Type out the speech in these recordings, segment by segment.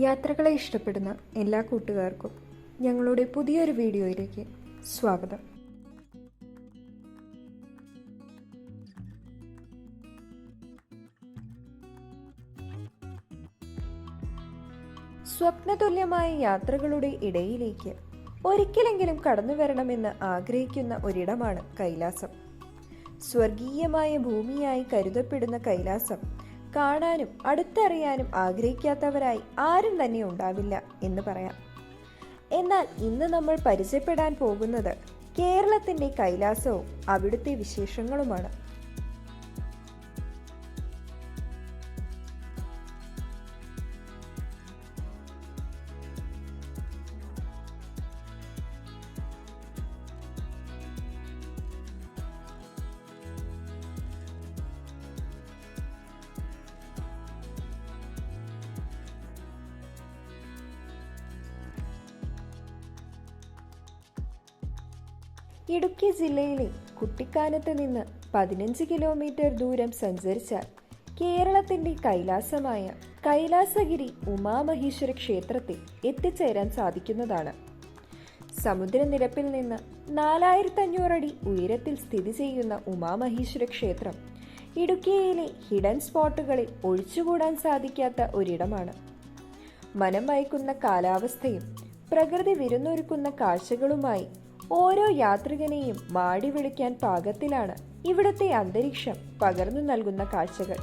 യാത്രകളെ ഇഷ്ടപ്പെടുന്ന എല്ലാ കൂട്ടുകാർക്കും ഞങ്ങളുടെ പുതിയൊരു വീഡിയോയിലേക്ക് സ്വാഗതം. സ്വപ്നതുല്യമായ യാത്രകളുടെ ഇടയിലേക്ക് ഒരിക്കലെങ്കിലും കടന്നു വരണമെന്ന് ആഗ്രഹിക്കുന്ന ഒരിടമാണ് കൈലാസം. സ്വർഗീയമായ ഭൂമിയായി കരുതപ്പെടുന്ന കൈലാസം കാണാനും അടുത്തറിയാനും ആഗ്രഹിക്കാത്തവരായി ആരും തന്നെ ഉണ്ടാവില്ല എന്ന് പറയാം. എന്നാൽ ഇന്ന് നമ്മൾ പരിചയപ്പെടാൻ പോകുന്നത് കേരളത്തിന്റെ കൈലാസവും അവിടുത്തെ വിശേഷങ്ങളുമാണ്. ഇടുക്കി ജില്ലയിലെ കുട്ടിക്കാനത്ത് നിന്ന് പതിനഞ്ച് കിലോമീറ്റർ ദൂരം സഞ്ചരിച്ചാൽ കേരളത്തിന്റെ കൈലാസമായ കൈലാസഗിരി ഉമാമഹേശ്വര ക്ഷേത്രത്തിൽ എത്തിച്ചേരാൻ സാധിക്കുന്നതാണ്. സമുദ്രനിരപ്പിൽ നിന്ന് നാലായിരത്തഞ്ഞൂറടി ഉയരത്തിൽ സ്ഥിതി ചെയ്യുന്ന ഉമാമഹേശ്വര ക്ഷേത്രം ഇടുക്കിയിലെ ഹിഡൻ സ്പോട്ടുകളിൽ ഒഴിച്ചുകൂടാൻ സാധിക്കാത്ത ഒരിടമാണ്. മനം വയക്കുന്ന കാലാവസ്ഥയും പ്രകൃതി വിരുന്നൊരുക്കുന്ന കാഴ്ചകളുമായി ഓരോ യാത്രികനെയും മാടി വിളിക്കാൻ പാകത്തിലാണ് ഇവിടുത്തെ അന്തരീക്ഷം പകർന്നു നൽകുന്ന കാഴ്ചകൾ.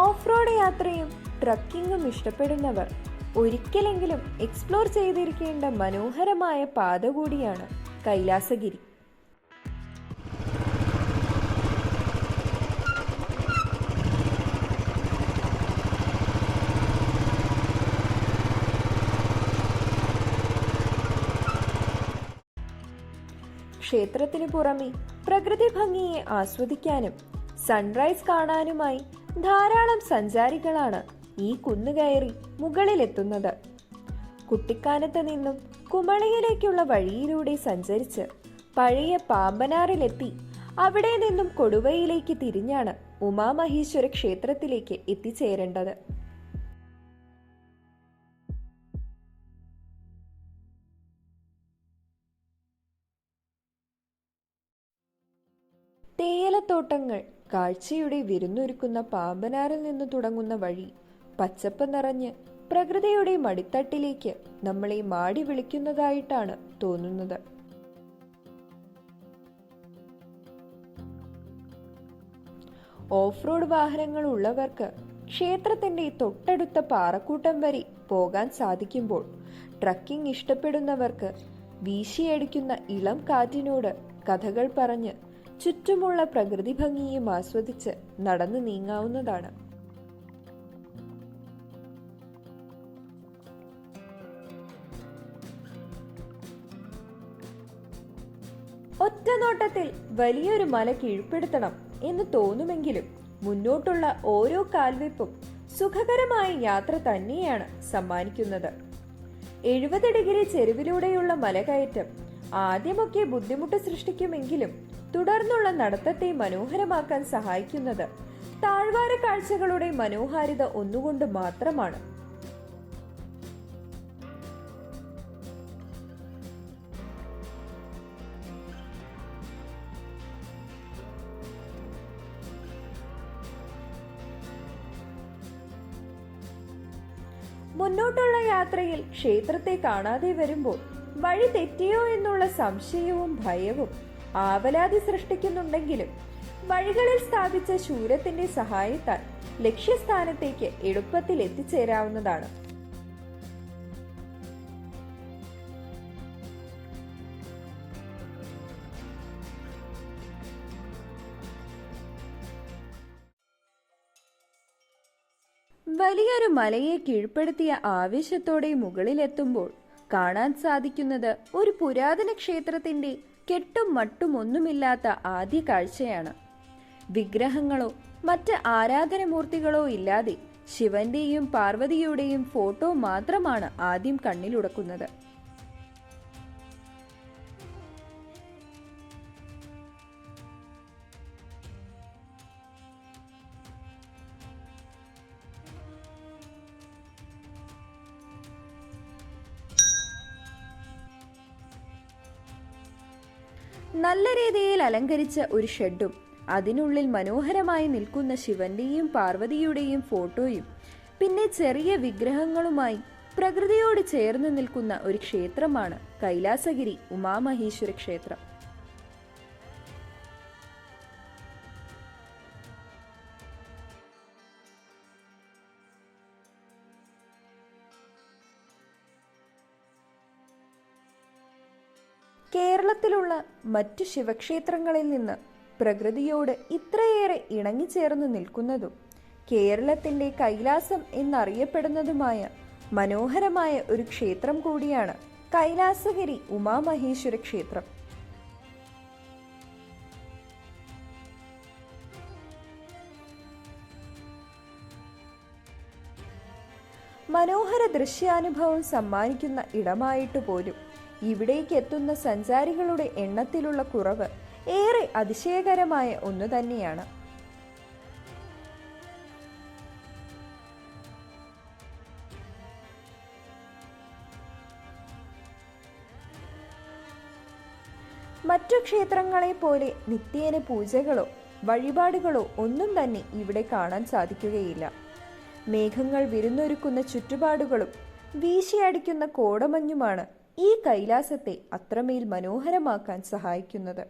ഓഫ് റോഡ് യാത്രയും ട്രക്കിങ്ങും ഇഷ്ടപ്പെടുന്നവർ ഒരിക്കലെങ്കിലും എക്സ്പ്ലോർ ചെയ്തിരിക്കേണ്ട മനോഹരമായ പാത കൂടിയാണ് കൈലാസഗിരി. ക്ഷേത്രത്തിനു പുറമെ പ്രകൃതി ഭംഗിയെ ആസ്വദിക്കാനും സൺറൈസ് കാണാനുമായി ധാരാളം സഞ്ചാരികളാണ് ഈ കുന്നുകയറി മുകളിലെത്തുന്നത്. കുട്ടിക്കാനത്ത് നിന്നും കുമളിയിലേക്കുള്ള വഴിയിലൂടെ സഞ്ചരിച്ച് പഴയ പാമ്പനാറിലെത്തി അവിടെ നിന്നും കൊടുവയിലേക്ക് തിരിഞ്ഞാണ് ഉമാമഹേശ്വര ക്ഷേത്രത്തിലേക്ക് എത്തിച്ചേരേണ്ടത്. തേയിലത്തോട്ടങ്ങൾ കാഴ്ചയുടെ വിരുന്നൊരുക്കുന്ന പാമ്പനാറിൽ നിന്ന് തുടങ്ങുന്ന വഴി പച്ചപ്പ് നിറഞ്ഞ് പ്രകൃതിയുടെ മടിത്തട്ടിലേക്ക് നമ്മളെ മാടി വിളിക്കുന്നതായിട്ടാണ് തോന്നുന്നത്. ഓഫ് റോഡ് വാഹനങ്ങൾ ഉള്ളവർക്ക് ക്ഷേത്രത്തിന്റെ തൊട്ടടുത്ത പാറക്കൂട്ടം വരെ പോകാൻ സാധിക്കുമ്പോൾ ട്രക്കിംഗ് ഇഷ്ടപ്പെടുന്നവർക്ക് വീശിയടിക്കുന്ന ഇളം കാറ്റിനോട് കഥകൾ പറഞ്ഞ് ചുറ്റുമുള്ള പ്രകൃതി ഭംഗിയും ആസ്വദിച്ച് നടന്നു നീങ്ങാവുന്നതാണ്. ഒറ്റ നോട്ടത്തിൽ വലിയൊരു മല കീഴ്പ്പെടുത്തണം എന്ന് തോന്നുമെങ്കിലും മുന്നോട്ടുള്ള ഓരോ കാൽവെപ്പും സുഖകരമായ യാത്ര തന്നെയാണ് സമ്മാനിക്കുന്നത്. എഴുപത് ഡിഗ്രി ചെരുവിലൂടെയുള്ള മലകയറ്റം ആദ്യമൊക്കെ ബുദ്ധിമുട്ട് സൃഷ്ടിക്കുമെങ്കിലും തുടർന്നുള്ള നടത്തത്തെ മനോഹരമാക്കാൻ സഹായിക്കുന്നത്. താഴ്വാര കാഴ്ചകളുടെ മനോഹാരിത ഒന്നുകൊണ്ട് മാത്രമാണ്. മുന്നോട്ടുള്ള യാത്രയിൽ ക്ഷേത്രത്തെ കാണാതെ വരുമ്പോൾ വഴി തെറ്റിയോ എന്നുള്ള സംശയവും ഭയവും ആവലാതി സൃഷ്ടിക്കുന്നുണ്ടെങ്കിലും വഴികളിൽ സ്ഥാപിച്ച ശൂരത്തിന്റെ സഹായത്താൽ ലക്ഷ്യസ്ഥാനത്തേക്ക് എളുപ്പത്തിൽ എത്തിച്ചേരാവുന്നതാണ്. വലിയൊരു മലയെ കീഴ്പ്പെടുത്തിയ ആവേശത്തോടെ മുകളിലെത്തുമ്പോൾ കാണാൻ സാധിക്കുന്നത് ഒരു പുരാതന ക്ഷേത്രത്തിന്റെ കെട്ടും മട്ടും ഒന്നുമില്ലാത്ത ആദ്യ കാഴ്ചയാണ്. വിഗ്രഹങ്ങളോ മറ്റ് ആരാധനമൂർത്തികളോ ഇല്ലാതെ ശിവന്റെയും പാർവതിയുടെയും ഫോട്ടോ മാത്രമാണ് ആദ്യം കണ്ണിലുടക്കുന്നത്. നല്ല രീതിയിൽ അലങ്കരിച്ച ഒരു ഷെഡും അതിനുള്ളിൽ മനോഹരമായി നിൽക്കുന്ന ശിവന്റെയും പാർവതിയുടെയും ഫോട്ടോയും പിന്നെ ചെറിയ വിഗ്രഹങ്ങളുമായി പ്രകൃതിയോട് ചേർന്ന് നിൽക്കുന്ന ഒരു ക്ഷേത്രമാണ് കൈലാസഗിരി ഉമാമഹേശ്വര ക്ഷേത്രം. കേരളത്തിലുള്ള മറ്റു ശിവക്ഷേത്രങ്ങളിൽ നിന്ന് പ്രകൃതിയോട് ഇത്രയേറെ ഇണങ്ങിച്ചേർന്ന് നിൽക്കുന്നതും കേരളത്തിന്റെ കൈലാസം എന്നറിയപ്പെടുന്നതുമായ മനോഹരമായ ഒരു ക്ഷേത്രം കൂടിയാണ് കൈലാസഗിരി ഉമാമഹേശ്വര ക്ഷേത്രം. മനോഹര ദൃശ്യാനുഭവം സമ്മാനിക്കുന്ന ഇടമായിട്ട് പോലും ഇവിടേക്ക് എത്തുന്ന സഞ്ചാരികളുടെ എണ്ണത്തിലുള്ള കുറവ് ഏറെ അതിശയകരമായ ഒന്നു തന്നെയാണ്. മറ്റു ക്ഷേത്രങ്ങളെ പോലെ നിത്യേന പൂജകളോ വഴിപാടുകളോ ഒന്നും തന്നെ ഇവിടെ കാണാൻ സാധിക്കുകയില്ല. മേഘങ്ങൾ വിരുന്നൊരുക്കുന്ന ചുറ്റുപാടുകളും വീശിയടിക്കുന്ന കോടമഞ്ഞുമാണ് ഈ കൈലാസത്തെ അത്രമേൽ മനോഹരമാക്കാൻ സഹായിക്കുന്നത്.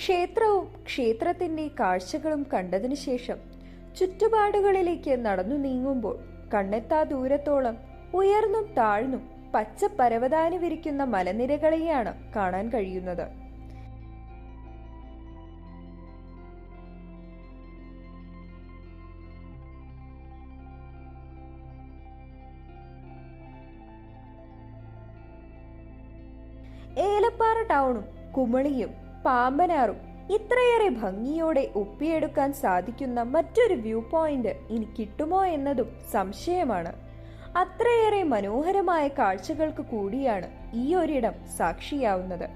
ക്ഷേത്രവും ക്ഷേത്രത്തിന്റെ കാഴ്ചകളും കണ്ടതിനു ശേഷം ചുറ്റുപാടുകളിലേക്ക് നടന്നു നീങ്ങുമ്പോൾ കണ്ണെത്താ ദൂരത്തോളം ഉയർന്നും താഴ്ന്നും പച്ച പരവതാനി വിരിക്കുന്ന മലനിരകളെയാണ് കാണാൻ കഴിയുന്നത്. ഏലപ്പാറ ടൗണും കുമളിയും പാമ്പനാറും ഇത്രയേറെ ഭംഗിയോടെ ഒപ്പിയെടുക്കാൻ സാധിക്കുന്ന മറ്റൊരു വ്യൂ പോയിന്റ് ഇനി കിട്ടുമോ എന്നതും സംശയമാണ്. അത്രയേറെ മനോഹരമായ കാഴ്ചകൾക്ക് കൂടിയാണ് ഈ ഒരിടം സാക്ഷിയാവുന്നത്.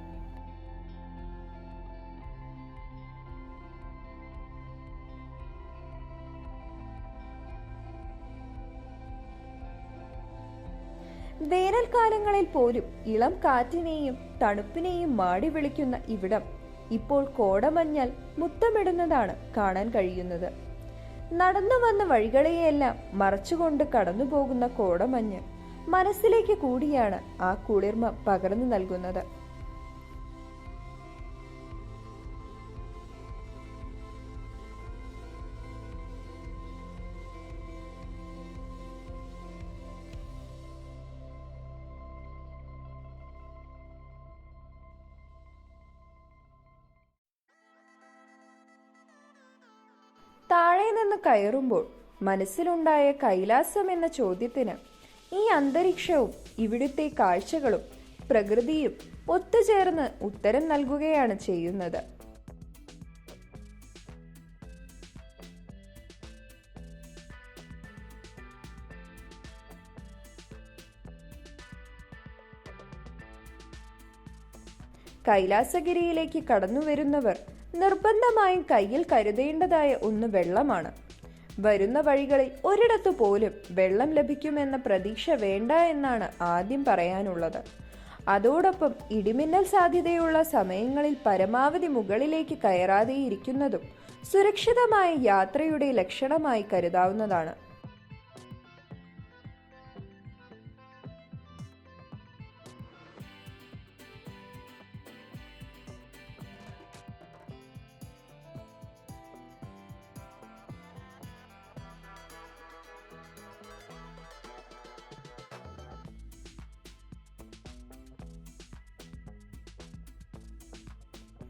വേനൽക്കാലങ്ങളിൽ പോലും ഇളം കാറ്റിനെയും തണുപ്പിനെയും മാടി വിളിക്കുന്ന ഇവിടം ഇപ്പോൾ കോടമഞ്ഞാൽ മുത്തമിടുന്നതാണ് കാണാൻ കഴിയുന്നത്. നടന്നു വന്ന വഴികളെയെല്ലാം മറച്ചുകൊണ്ട് കടന്നു പോകുന്ന കോടമഞ്ഞ് മനസ്സിലേക്ക് കൂടിയാണ് ആ കുളിർമ പകർന്നു നൽകുന്നത്. താഴെ നിന്ന് കയറുമ്പോൾ മനസ്സിലുണ്ടായ കൈലാസം എന്ന ചോദ്യത്തിന് ഈ അന്തരീക്ഷവും ഇവിടുത്തെ കാഴ്ചകളും പ്രകൃതിയും ഒത്തുചേർന്ന് ഉത്തരം നൽകുകയാണ് ചെയ്യുന്നത്. കൈലാസഗിരിയിലേക്ക് കടന്നു വരുന്നവർ നിർബന്ധമായും കയ്യിൽ കരുതേണ്ടതായ ഒന്ന് വെള്ളമാണ്. വരുന്ന വഴികളിൽ ഒരിടത്തു പോലും വെള്ളം ലഭിക്കുമെന്ന പ്രതീക്ഷ വേണ്ട എന്നാണ് ആദ്യം പറയാനുള്ളത്. അതോടൊപ്പം ഇടിമിന്നൽ സാധ്യതയുള്ള സമയങ്ങളിൽ പരമാവധി മുകളിലേക്ക് കയറാതെ ഇരിക്കുന്നതും സുരക്ഷിതമായ യാത്രയുടെ ലക്ഷണമായി കരുതാവുന്നതാണ്.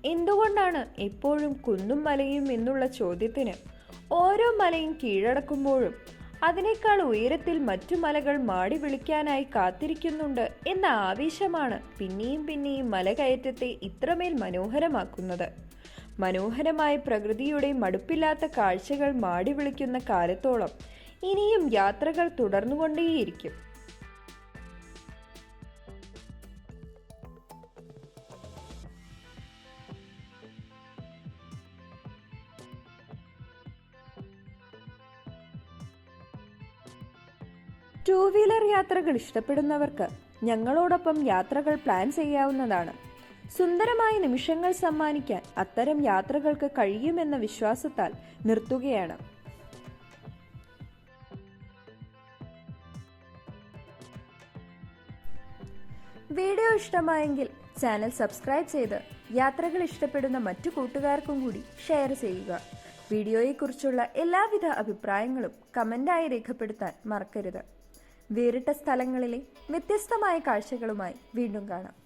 എന്തുകൊണ്ടാണ് എപ്പോഴും കുന്നും മലയും എന്നുള്ള ചോദ്യത്തിന് ഓരോ മലയും കീഴടക്കുമ്പോഴും അതിനേക്കാൾ ഉയരത്തിൽ മറ്റു മലകൾ മാടി വിളിക്കാനായി കാത്തിരിക്കുന്നുണ്ട് എന്ന ആവേശമാണ് പിന്നെയും പിന്നെയും മലകയറ്റത്തെ ഇത്രമേൽ മനോഹരമാക്കുന്നത്. മനോഹരമായ പ്രകൃതിയുടെ മടുപ്പില്ലാത്ത കാഴ്ചകൾ മാടി വിളിക്കുന്ന കാലത്തോളം ഇനിയും യാത്രകൾ തുടർന്നുകൊണ്ടേയിരിക്കും. ടൂ വീലർ യാത്രകൾ ഇഷ്ടപ്പെടുന്നവർക്ക് ഞങ്ങളോടൊപ്പം യാത്രകൾ പ്ലാൻ ചെയ്യാവുന്നതാണ്. സുന്ദരമായ നിമിഷങ്ങൾ സമ്മാനിക്കാൻ അത്തരം യാത്രകൾക്ക് കഴിയുമെന്ന വിശ്വാസത്താൽ നിർത്തുകയാണ്. വീഡിയോ ഇഷ്ടമായെങ്കിൽ ചാനൽ സബ്സ്ക്രൈബ് ചെയ്ത് യാത്രകൾ ഇഷ്ടപ്പെടുന്ന മറ്റു കൂട്ടുകാർക്കും കൂടി ഷെയർ ചെയ്യുക. വീഡിയോയെക്കുറിച്ചുള്ള എല്ലാവിധ അഭിപ്രായങ്ങളും കമന്റായി രേഖപ്പെടുത്താൻ മറക്കരുത്. വേറിട്ട സ്ഥലങ്ങളിലെ വ്യത്യസ്തമായ കാഴ്ചകളുമായി വീണ്ടും കാണാം.